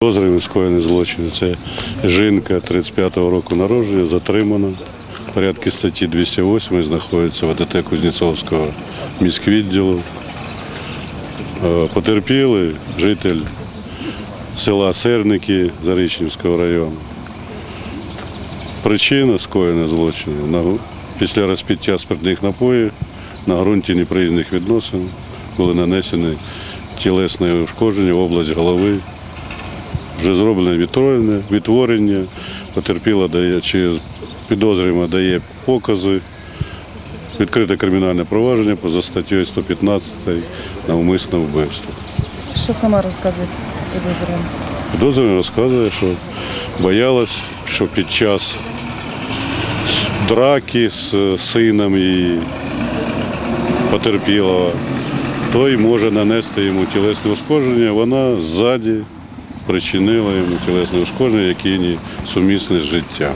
Підозрюємо скоєні злочини. Це жінка 35-го року народження, затримана. В порядку статті 208 знаходиться в АТТ Кузнєцовського міськвідділу. Е, Потерпілий житель села Серники Зарічнівського району. Причина скоєння злочину після розпиття спиртних напоїв на ґрунті неприязних відносин були нанесені тілесне ушкодження в область голови. Вже зроблене відтворення, відтворення. Потерпіла дає чи підозрюємо дає покази. Відкрите кримінальне провадження поза статтею 115 навмисне вбивство. Що сама розказує підозрювана? Підозрюваний розказує, що боялась, що під час драки з сином і потерпілого, той може нанести йому тілесне ушкодження, вона ззаді причинила йому тілесне ушкодження, яке не сумісне з життям.